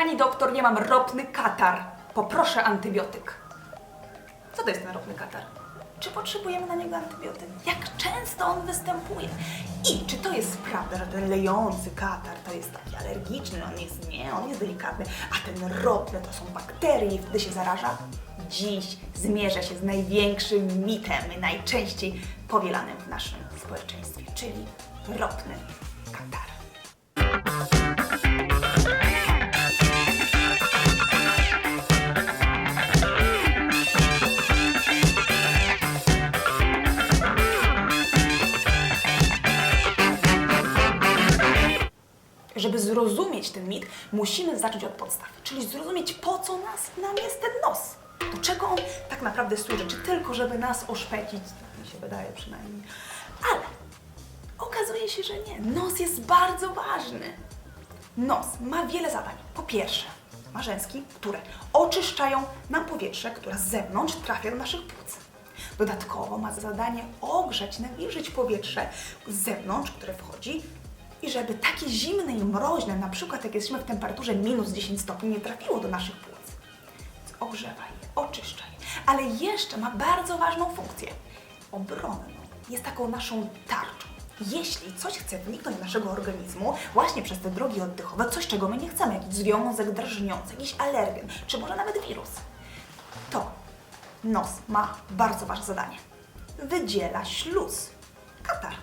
Pani doktor, nie mam ropny katar. Poproszę antybiotyk. Co to jest ten ropny katar? Czy potrzebujemy na niego antybiotyk? Jak często on występuje? I czy to jest prawda, że ten lejący katar to jest taki alergiczny? On jest nie, on jest delikatny, a ten ropny to są bakterie i wtedy się zaraża? Dziś zmierzę się z największym mitem, najczęściej powielanym w naszym społeczeństwie, czyli ropny katar. Żeby zrozumieć ten mit, musimy zacząć od podstaw, czyli zrozumieć po co nas, nam jest ten nos. Do czego on tak naprawdę służy? Czy tylko, żeby nas oszpecić? Tak mi się wydaje przynajmniej. Ale okazuje się, że nie. Nos jest bardzo ważny. Nos ma wiele zadań. Po pierwsze, ma rzęski, które oczyszczają nam powietrze, które z zewnątrz trafia do naszych płuc. Dodatkowo ma za zadanie ogrzać, nawilżyć powietrze z zewnątrz, które wchodzi i żeby takie zimne i mroźne, na przykład jak jesteśmy w temperaturze minus 10 stopni, nie trafiło do naszych płuc. Ogrzewa je, oczyszcza je. Ale jeszcze ma bardzo ważną funkcję. Obronną. Jest taką naszą tarczą. Jeśli coś chce wniknąć do naszego organizmu, właśnie przez te drogi oddechowe, coś czego my nie chcemy, jakiś związek drażniący, jakiś alergen, czy może nawet wirus, to nos ma bardzo ważne zadanie. Wydziela śluz, katar,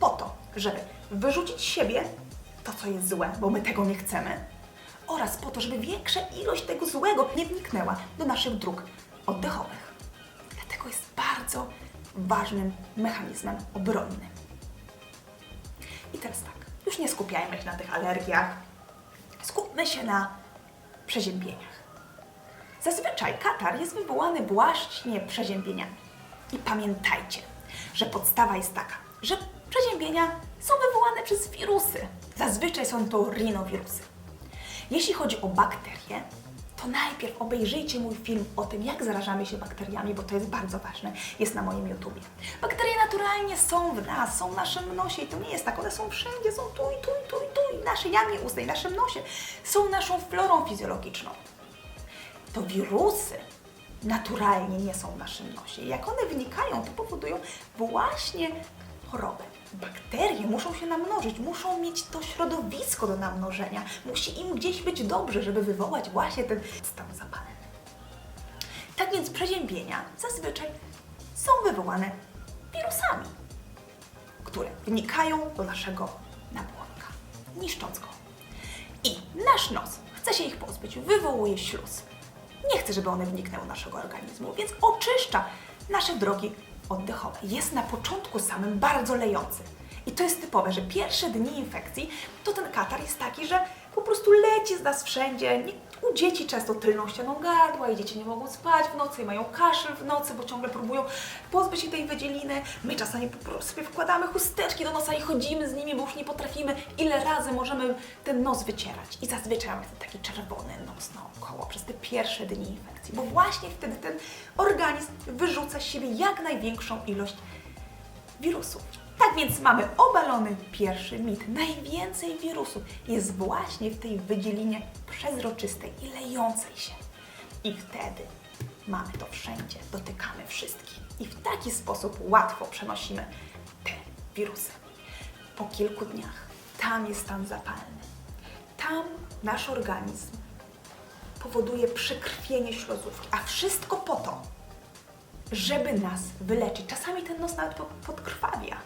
po to, żeby wyrzucić z siebie to, co jest złe, bo my tego nie chcemy, oraz po to, żeby większa ilość tego złego nie wniknęła do naszych dróg oddechowych. Dlatego jest bardzo ważnym mechanizmem obronnym. I teraz tak, już nie skupiajmy się na tych alergiach, skupmy się na przeziębieniach. Zazwyczaj katar jest wywołany właśnie przeziębieniami. I pamiętajcie, że podstawa jest taka, że przeziębienia są wywołane przez wirusy. Zazwyczaj są to rinowirusy. Jeśli chodzi o bakterie, to najpierw obejrzyjcie mój film o tym, jak zarażamy się bakteriami, bo to jest bardzo ważne. Jest na moim YouTubie. Bakterie naturalnie są w nas, są w naszym nosie i to nie jest tak. One są wszędzie, są tu i tu i tu i tu i naszej jamie ustnej, naszym nosie. Są naszą florą fizjologiczną to wirusy naturalnie nie są w naszym nosie. Jak one wnikają, to powodują właśnie chorobę. Bakterie muszą się namnożyć, muszą mieć to środowisko do namnożenia. Musi im gdzieś być dobrze, żeby wywołać właśnie ten stan zapalny. Tak więc przeziębienia zazwyczaj są wywołane wirusami, które wnikają do naszego nabłonka, niszcząc go. I nasz nos chce się ich pozbyć, wywołuje śluz. Nie chce, żeby one wniknęły do naszego organizmu, więc oczyszcza nasze drogi oddechowe. Jest na początku samym bardzo lejący. I to jest typowe, że pierwsze dni infekcji to ten katar jest taki, że po prostu leci z nas wszędzie. U dzieci często tylną ścianą gardła i dzieci nie mogą spać w nocy i mają kaszel w nocy, bo ciągle próbują pozbyć się tej wydzieliny. My czasami po prostu sobie wkładamy chusteczki do nosa i chodzimy z nimi, bo już nie potrafimy, ile razy możemy ten nos wycierać. I zazwyczaj mamy taki czerwony nos naokoło przez te pierwsze dni infekcji, bo właśnie wtedy ten organizm wyrzuca z siebie jak największą ilość wirusów. Tak więc mamy obalony pierwszy mit. Najwięcej wirusów jest właśnie w tej wydzielinie przezroczystej i lejącej się. I wtedy mamy to wszędzie, dotykamy wszystkich. I w taki sposób łatwo przenosimy te wirusy. Po kilku dniach tam jest stan zapalny. Tam nasz organizm powoduje przekrwienie śluzówki, a wszystko po to, żeby nas wyleczyć. Czasami ten nos nawet po- podkrwawia.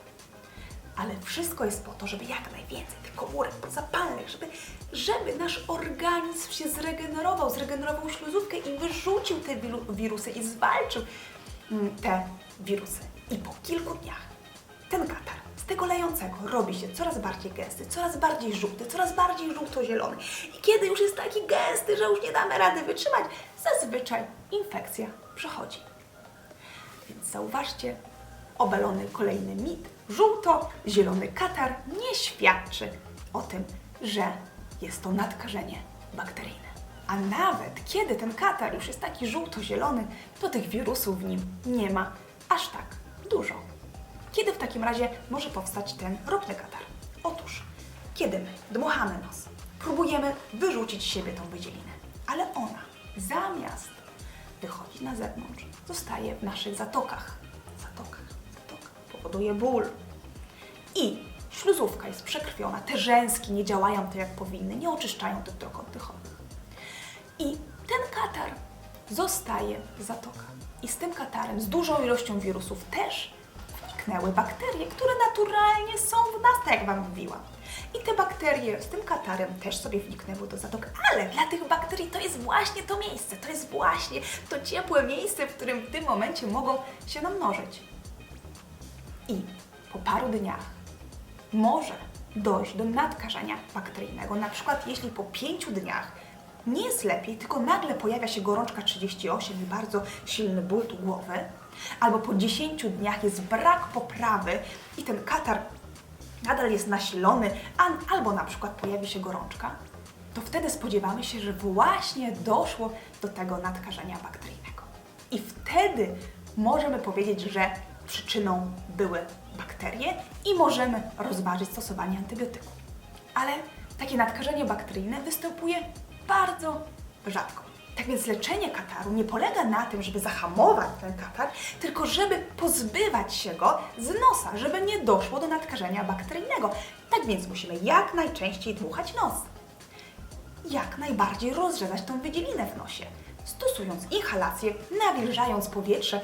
Ale wszystko jest po to, żeby jak najwięcej tych komórek zapalnych, żeby, żeby nasz organizm się zregenerował, zregenerował śluzówkę i wyrzucił te wiru- wirusy i zwalczył mm, te wirusy. I po kilku dniach ten katar z tego lejącego robi się coraz bardziej gęsty, coraz bardziej żółty, coraz bardziej żółto-zielony. I kiedy już jest taki gęsty, że już nie damy rady wytrzymać, zazwyczaj infekcja przechodzi. Więc zauważcie, obalony kolejny mit. Żółto-zielony katar nie świadczy o tym, że jest to nadkażenie bakteryjne. A nawet kiedy ten katar już jest taki żółto-zielony, to tych wirusów w nim nie ma aż tak dużo. Kiedy w takim razie może powstać ten ropny katar? Otóż, kiedy my dmuchamy nos, próbujemy wyrzucić z siebie tą wydzielinę. Ale ona zamiast wychodzić na zewnątrz, zostaje w naszych zatokach. Powoduje ból. I śluzówka jest przekrwiona, te rzęski nie działają tak jak powinny, nie oczyszczają tych dróg oddechowych. I ten katar zostaje w zatokach. I z tym katarem, z dużą ilością wirusów też wniknęły bakterie, które naturalnie są w nas, tak jak Wam mówiłam. I te bakterie z tym katarem też sobie wniknęły do zatok, ale dla tych bakterii to jest właśnie to miejsce, to jest właśnie to ciepłe miejsce, w którym w tym momencie mogą się namnożyć. I po paru dniach może dojść do nadkażenia bakteryjnego. Na przykład jeśli po pięciu dniach nie jest lepiej, tylko nagle pojawia się gorączka 38 i bardzo silny ból tu głowy, albo po 10 dniach jest brak poprawy i ten katar nadal jest nasilony, albo na przykład pojawi się gorączka, to wtedy spodziewamy się, że właśnie doszło do tego nadkażenia bakteryjnego. I wtedy możemy powiedzieć, że przyczyną były bakterie i możemy rozważyć stosowanie antybiotyku. Ale takie nadkażenie bakteryjne występuje bardzo rzadko. Tak więc leczenie kataru nie polega na tym, żeby zahamować ten katar, tylko żeby pozbywać się go z nosa, żeby nie doszło do nadkażenia bakteryjnego. Tak więc musimy jak najczęściej dmuchać nos jak najbardziej rozrzedzać tą wydzielinę w nosie, stosując inhalację, nawilżając powietrze,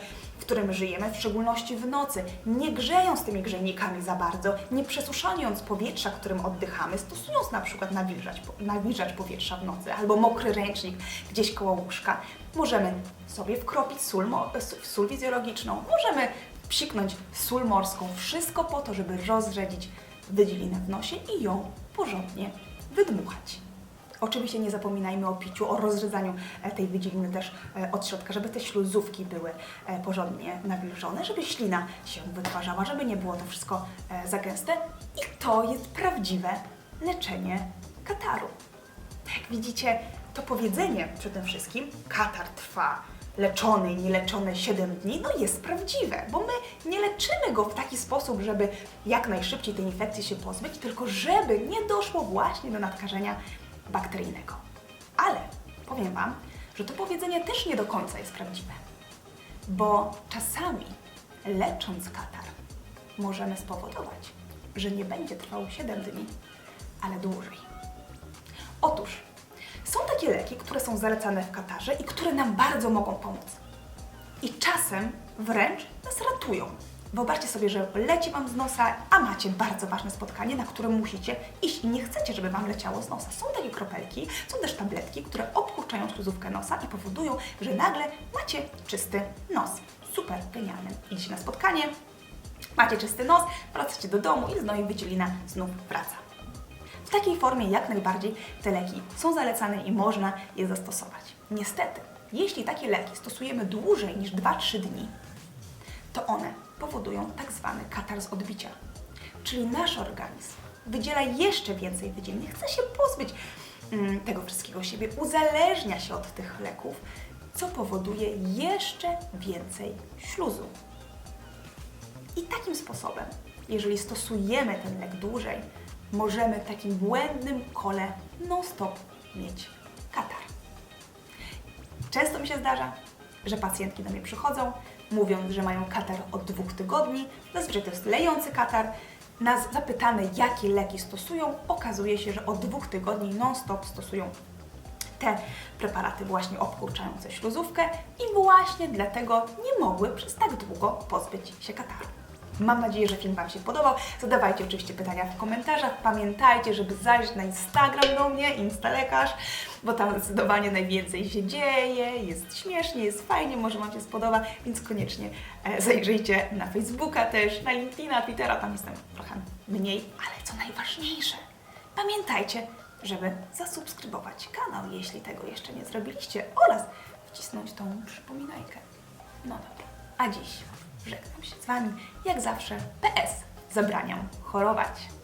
którym żyjemy, w szczególności w nocy, nie grzejąc tymi grzejnikami za bardzo, nie przesuszając powietrza, którym oddychamy, stosując na przykład nawilżać, nawilżać powietrza w nocy albo mokry ręcznik gdzieś koło łóżka. Możemy sobie wkropić sól, sól fizjologiczną, możemy psiknąć sól morską, wszystko po to, żeby rozrzedzić wydzielinę w nosie i ją porządnie wydmuchać. Oczywiście nie zapominajmy o piciu, o rozrzedzaniu e, tej wydzieliny też e, od środka, żeby te śluzówki były e, porządnie nawilżone, żeby ślina się wytwarzała, żeby nie było to wszystko za gęste. I to jest prawdziwe leczenie kataru. Jak widzicie, to powiedzenie tym wszystkim, katar trwa leczony i nieleczony 7 dni, no jest prawdziwe, bo my nie leczymy go w taki sposób, żeby jak najszybciej tej infekcji się pozbyć, tylko żeby nie doszło właśnie do nadkażenia bakteryjnego. Ale powiem Wam, że to powiedzenie też nie do końca jest prawdziwe, bo czasami lecząc katar możemy spowodować, że nie będzie trwał 7 dni, ale dłużej. Otóż są takie leki, które są zalecane w katarze i które nam bardzo mogą pomóc. I czasem wręcz nas ratują. Wyobraźcie sobie, że leci Wam z nosa, a macie bardzo ważne spotkanie, na które musicie iść i nie chcecie, żeby Wam leciało z nosa. Są takie kropelki, są też tabletki, które obkurczają śluzówkę nosa i powodują, że nagle macie czysty nos. Super, genialne. Idziecie na spotkanie, macie czysty nos, wracacie do domu i znowu wycielina znów wraca. W takiej formie jak najbardziej te leki są zalecane i można je zastosować. Niestety, jeśli takie leki stosujemy dłużej niż 2-3 dni, to one powodują tak zwany katar z odbicia. Czyli nasz organizm wydziela jeszcze więcej wydzielin, chce się pozbyć mm, tego wszystkiego siebie, uzależnia się od tych leków, co powoduje jeszcze więcej śluzu. I takim sposobem, jeżeli stosujemy ten lek dłużej, możemy w takim błędnym kole non-stop mieć katar. Często mi się zdarza, że pacjentki do mnie przychodzą, mówiąc, że mają katar od dwóch tygodni. Zazwyczaj to jest lejący katar. Nas zapytamy, jakie leki stosują, okazuje się, że od dwóch tygodni non-stop stosują te preparaty właśnie obkurczające śluzówkę i właśnie dlatego nie mogły przez tak długo pozbyć się kataru. Mam nadzieję, że film Wam się podobał. Zadawajcie oczywiście pytania w komentarzach. Pamiętajcie, żeby zajrzeć na Instagram do mnie, Instalekarz, bo tam zdecydowanie najwięcej się dzieje, jest śmiesznie, jest fajnie, może Wam się spodoba, więc koniecznie e, zajrzyjcie na Facebooka też, na LinkedIna, Twittera, tam jestem trochę mniej, ale co najważniejsze, pamiętajcie, żeby zasubskrybować kanał, jeśli tego jeszcze nie zrobiliście, oraz wcisnąć tą przypominajkę. No dobra, a dziś żegnam się z Wami, jak zawsze, PS, zabraniam chorować.